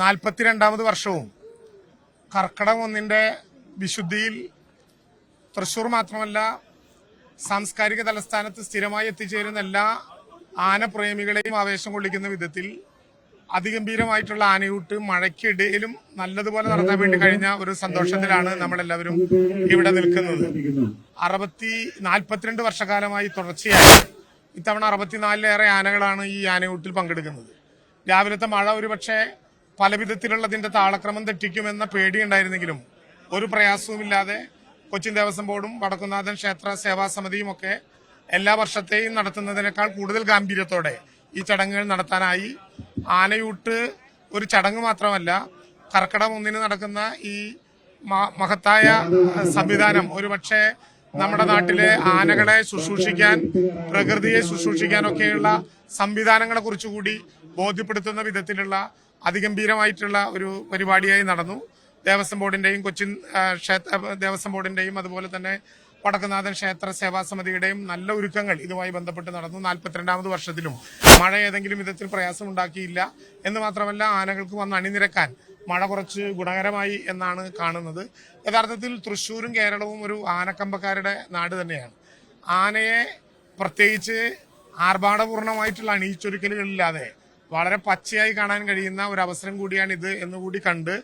നാൽപ്പത്തിരണ്ടാമത് വർഷവും കർക്കിടം ഒന്നിന്റെ വിശുദ്ധിയിൽ തൃശൂർ മാത്രമല്ല സാംസ്കാരിക തലസ്ഥാനത്ത് സ്ഥിരമായി എത്തിച്ചേരുന്ന എല്ലാ ആനപ്രേമികളെയും ആവേശം കൊള്ളിക്കുന്ന വിധത്തിൽ അതിഗംഭീരമായിട്ടുള്ള ആനയൂട്ട് മഴയ്ക്കിടയിലും നല്ലതുപോലെ നടത്താൻ വേണ്ടി കഴിഞ്ഞ ഒരു സന്തോഷത്തിലാണ് നമ്മളെല്ലാവരും ഇവിടെ നിൽക്കുന്നത്. അറുപത്തി നാൽപ്പത്തിരണ്ട് വർഷക്കാലമായി തുടർച്ചയായി ഇത്തവണ അറുപത്തിനാലിലേറെ ആനകളാണ് ഈ ആനയൂട്ടിൽ പങ്കെടുക്കുന്നത്. രാവിലത്തെ മഴ ഒരുപക്ഷെ പല വിധത്തിലുള്ളതിന്റെ താളക്രമം തെറ്റിക്കുമെന്ന പേടിയുണ്ടായിരുന്നെങ്കിലും ഒരു പ്രയാസവുമില്ലാതെ കൊച്ചിൻ ദേവസ്വം ബോർഡും വടക്കുന്നാഥൻ ക്ഷേത്ര സേവാ സമിതിയും ഒക്കെ എല്ലാ വർഷത്തെയും നടത്തുന്നതിനേക്കാൾ കൂടുതൽ ഗാംഭീര്യത്തോടെ ഈ ചടങ്ങുകൾ നടത്താനായി ആനയൂട്ട് ഒരു ചടങ്ങ് മാത്രമല്ല കർക്കിടം ഒന്നിന് നടക്കുന്ന ഈ മഹത്തായ സംവിധാനം. ഒരുപക്ഷെ നമ്മുടെ നാട്ടിലെ ആനകളെ ശുശ്രൂഷിക്കാൻ പ്രകൃതിയെ ശുശ്രൂഷിക്കാനൊക്കെയുള്ള സംവിധാനങ്ങളെ കുറിച്ചുകൂടി ബോധ്യപ്പെടുത്തുന്ന വിധത്തിലുള്ള അതിഗംഭീരമായിട്ടുള്ള ഒരു പരിപാടിയായി നടന്നു. ദേവസ്വം ബോർഡിന്റെയും കൊച്ചിൻ ക്ഷേത്ര ദേവസ്വം ബോർഡിന്റെയും അതുപോലെ തന്നെ വടക്കുനാഥൻ ക്ഷേത്ര സേവാ സമിതിയുടെയും നല്ല ഒരുക്കങ്ങൾ ഇതുമായി ബന്ധപ്പെട്ട് നടന്നു. നാൽപ്പത്തിരണ്ടാമത് വർഷത്തിലും മഴ ഏതെങ്കിലും വിധത്തിൽ പ്രയാസം ഉണ്ടാക്കിയില്ല എന്ന് മാത്രമല്ല ആനകൾക്ക് വന്ന് അണിനിരക്കാൻ മഴ കുറച്ച് ഗുണകരമായി എന്നാണ് കാണുന്നത്. യഥാർത്ഥത്തിൽ തൃശ്ശൂരും കേരളവും ഒരു ആനക്കമ്പക്കാരുടെ നാട് തന്നെയാണ്. ആനയെ പ്രത്യേകിച്ച് ആർഭാടപൂർണമായിട്ടുള്ള അണിയിച്ചൊരുക്കലുകളില്ലാതെ വളരെ പച്ചയായി കാണാൻ കഴിയുന്ന ഒരു അവസരം കൂടിയാണ് ഇത് എന്നുകൂടി കണ്ട്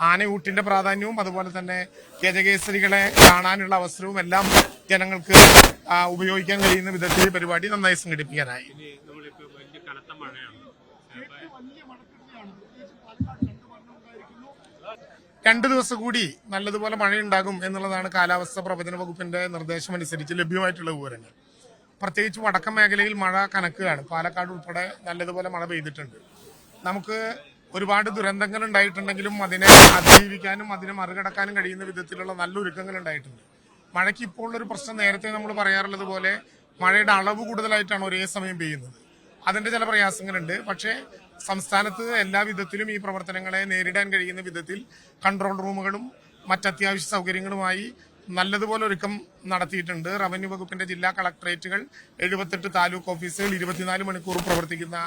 ആനയൂട്ടിന്റെ പ്രാധാന്യവും അതുപോലെ തന്നെ ഗജകേസരികളെ കാണാനുള്ള അവസരവും എല്ലാം ജനങ്ങൾക്ക് ഉപയോഗിക്കാൻ കഴിയുന്ന വിധത്തിൽ പരിപാടി നന്നായി സംഘടിപ്പിക്കാനായി. രണ്ടു ദിവസം കൂടി നല്ലതുപോലെ മഴയുണ്ടാകും എന്നുള്ളതാണ് കാലാവസ്ഥ പ്രവചന വകുപ്പിന്റെ നിർദ്ദേശം അനുസരിച്ച് ലഭ്യമായിട്ടുള്ള വിവരങ്ങൾ. പ്രത്യേകിച്ച് വടക്കൻ മേഖലയിൽ മഴ കനക്കുകയാണ്. പാലക്കാട് ഉൾപ്പെടെ നല്ലതുപോലെ മഴ പെയ്തിട്ടുണ്ട്. നമുക്ക് ഒരുപാട് ദുരന്തങ്ങൾ ഉണ്ടായിട്ടുണ്ടെങ്കിലും അതിനെ അതിജീവിക്കാനും അതിനെ മറികടക്കാനും കഴിയുന്ന വിധത്തിലുള്ള നല്ല ഒരുക്കങ്ങൾ ഉണ്ടായിട്ടുണ്ട്. മഴയ്ക്ക് ഇപ്പോൾ ഉള്ളൊരു പ്രശ്നം നേരത്തെ നമ്മൾ പറയാറുള്ളത് പോലെ മഴയുടെ അളവ് കൂടുതലായിട്ടാണ് ഒരേ സമയം പെയ്യുന്നത്. അതിന്റെ ചില പ്രയാസങ്ങളുണ്ട്. പക്ഷേ സംസ്ഥാനത്ത് എല്ലാ വിധത്തിലും ഈ പ്രവർത്തനങ്ങളെ നേരിടാൻ കഴിയുന്ന വിധത്തിൽ കൺട്രോൾ റൂമുകളും മറ്റത്യാവശ്യ സൗകര്യങ്ങളുമായി നല്ലതുപോലെ ഒരുക്കം നടത്തിയിട്ടുണ്ട്. റവന്യൂ വകുപ്പിന്റെ ജില്ലാ കളക്ടറേറ്റുകൾ എഴുപത്തെട്ട് താലൂക്ക് ഓഫീസുകൾ ഇരുപത്തിനാല് മണിക്കൂർ പ്രവർത്തിക്കുന്ന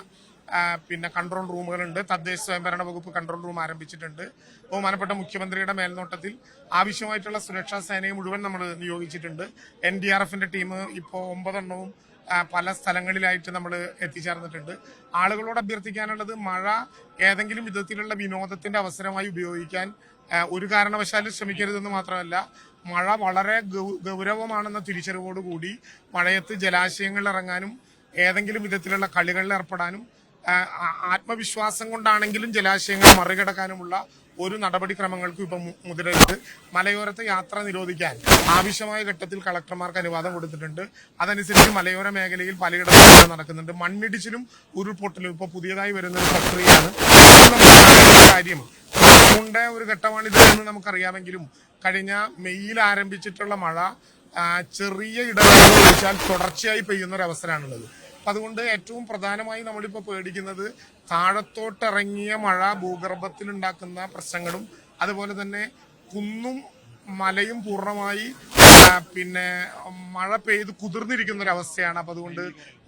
പിന്നെ കൺട്രോൾ റൂമുകളുണ്ട്. തദ്ദേശ സ്വയംഭരണ വകുപ്പ് കൺട്രോൾ റൂം ആരംഭിച്ചിട്ടുണ്ട്. ബഹുമാനപ്പെട്ട മുഖ്യമന്ത്രിയുടെ മേൽനോട്ടത്തിൽ ആവശ്യമായിട്ടുള്ള സുരക്ഷാ സേനയെ മുഴുവൻ നമ്മൾ നിയോഗിച്ചിട്ടുണ്ട്. എൻ ഡി ആർ എഫിന്റെ ടീം ഇപ്പോൾ ഒമ്പതെണ്ണവും പല സ്ഥലങ്ങളിലായിട്ട് നമ്മൾ എത്തിച്ചേർന്നിട്ടുണ്ട്. ആളുകളോട് അഭ്യർത്ഥിക്കാനുള്ളത് മഴ ഏതെങ്കിലും വിധത്തിലുള്ള വിനോദത്തിന്റെ അവസരമായി ഉപയോഗിക്കാൻ ഒരു കാരണവശാലും ശ്രമിക്കരുതെന്ന് മാത്രമല്ല മഴ വളരെ ഗൗരവമാണെന്ന തിരിച്ചറിവോടുകൂടി മഴയത്ത് ജലാശയങ്ങളിൽ ഇറങ്ങാനും ഏതെങ്കിലും വിധത്തിലുള്ള കളികളിൽ ഏർപ്പെടാനും ആത്മവിശ്വാസം കൊണ്ടാണെങ്കിലും ജലാശയങ്ങൾ മറികടക്കാനുമുള്ള ഒരു നടപടിക്രമങ്ങൾക്കും ഇപ്പം മുതലെടുത്ത് മലയോരത്തെ യാത്ര നിരോധിക്കാൻ ആവശ്യമായ ഘട്ടത്തിൽ കളക്ടർമാർക്ക് അനുവാദം കൊടുത്തിട്ടുണ്ട്. അതനുസരിച്ച് മലയോര മേഖലയിൽ പലയിടത്തും നടക്കുന്നുണ്ട്. മണ്ണിടിച്ചിലും ഉരുൾപൊട്ടലും ഇപ്പൊ പുതിയതായി വരുന്ന ഒരു പ്രക്രിയയാണ്. കാര്യം. ഒരു ഘട്ടമാണിത് എന്ന് നമുക്കറിയാമെങ്കിലും കഴിഞ്ഞ മെയ്യിൽ ആരംഭിച്ചിട്ടുള്ള മഴ ചെറിയ ഇടവേളകൾ വെച്ചാൽ തുടർച്ചയായി പെയ്യുന്ന ഒരു അവസരമാണുള്ളത് അപ്പൊ അതുകൊണ്ട് ഏറ്റവും പ്രധാനമായി നമ്മളിപ്പോ പേടിക്കുന്നത് താഴത്തോട്ടിറങ്ങിയ മഴ ഭൂഗർഭത്തിൽ ഉണ്ടാക്കുന്ന പ്രശ്നങ്ങളും അതുപോലെ തന്നെ കുന്നും മലയും പൂർണമായി പിന്നെ മഴ പെയ്ത് കുതിർന്നിരിക്കുന്ന ഒരു അവസ്ഥയാണ്. അപ്പൊ അതുകൊണ്ട്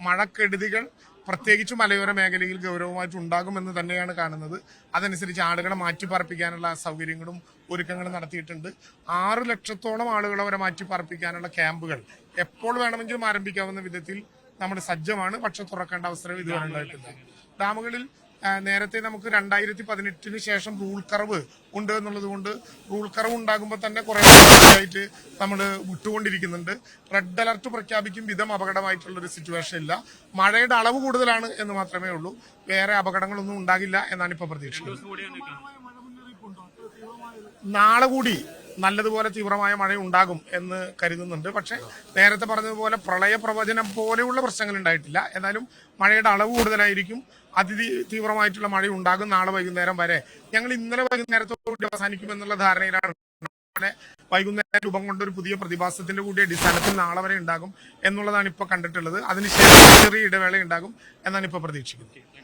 മഴക്കെടുതികൾ പ്രത്യേകിച്ച് മലയോര മേഖലയിൽ ഗൗരവമായിട്ട് ഉണ്ടാകുമെന്ന് തന്നെയാണ് കാണുന്നത്. അതനുസരിച്ച് ആളുകളെ മാറ്റിപ്പാർപ്പിക്കാനുള്ള സൗകര്യങ്ങളും ഒരുക്കങ്ങളും നടത്തിയിട്ടുണ്ട്. ആറ് ലക്ഷത്തോളം ആളുകളെ അവരെ മാറ്റിപ്പാർപ്പിക്കാനുള്ള ക്യാമ്പുകൾ എപ്പോൾ വേണമെങ്കിലും ആരംഭിക്കാവുന്ന വിധത്തിൽ നമ്മൾ സജ്ജമാണ്. പക്ഷെ തുറക്കേണ്ട അവസരം ഇതുവരെ ഉണ്ടായിട്ടില്ല. ഡാമുകളിൽ നേരത്തെ നമുക്ക് രണ്ടായിരത്തി പതിനെട്ടിന് ശേഷം റൂൾ കറവ് ഉണ്ട് എന്നുള്ളത് കൊണ്ട് റൂൾ കറവ് ഉണ്ടാകുമ്പോൾ തന്നെ കുറെ ആയിട്ട് നമ്മൾ വിട്ടുകൊണ്ടിരിക്കുന്നുണ്ട്. റെഡ് അലർട്ട് പ്രഖ്യാപിക്കും വിധം അപകടമായിട്ടുള്ള ഒരു സിറ്റുവേഷൻ ഇല്ല. മഴയുടെ അളവ് കൂടുതലാണ് എന്ന് മാത്രമേ ഉള്ളൂ. വേറെ അപകടങ്ങളൊന്നും ഉണ്ടാകില്ല എന്നാണ് ഇപ്പോൾ പ്രതീക്ഷിക്കുന്നത്. നാളെ കൂടി നല്ലതുപോലെ തീവ്രമായ മഴ ഉണ്ടാകും എന്ന് കരുതുന്നുണ്ട്. പക്ഷേ നേരത്തെ പറഞ്ഞതുപോലെ പ്രളയ പ്രവചനം പോലെയുള്ള പ്രശ്നങ്ങൾ ഉണ്ടായിട്ടില്ല എന്നാലും മഴയുടെ അളവ് കൂടുതലായിരിക്കും. അതി തീവ്രമായിട്ടുള്ള മഴ ഉണ്ടാകും നാളെ വൈകുന്നേരം വരെ. ഞങ്ങൾ ഇന്നലെ വൈകുന്നേരത്തോടുകൂടി അവസാനിക്കും എന്നുള്ള ധാരണയിലാണ് വൈകുന്നേരം രൂപം കൊണ്ട ഒരു പുതിയ പ്രതിഭാസത്തിന്റെ കൂടി അടിസ്ഥാനത്തിൽ നാളെ വരെ ഉണ്ടാകും എന്നുള്ളതാണ് ഇപ്പൊ കണ്ടിട്ടുള്ളത്. അതിനുശേഷം ചെറിയ ഇടവേള ഉണ്ടാകും എന്നാണ് ഇപ്പൊ പ്രതീക്ഷിക്കുന്നത്.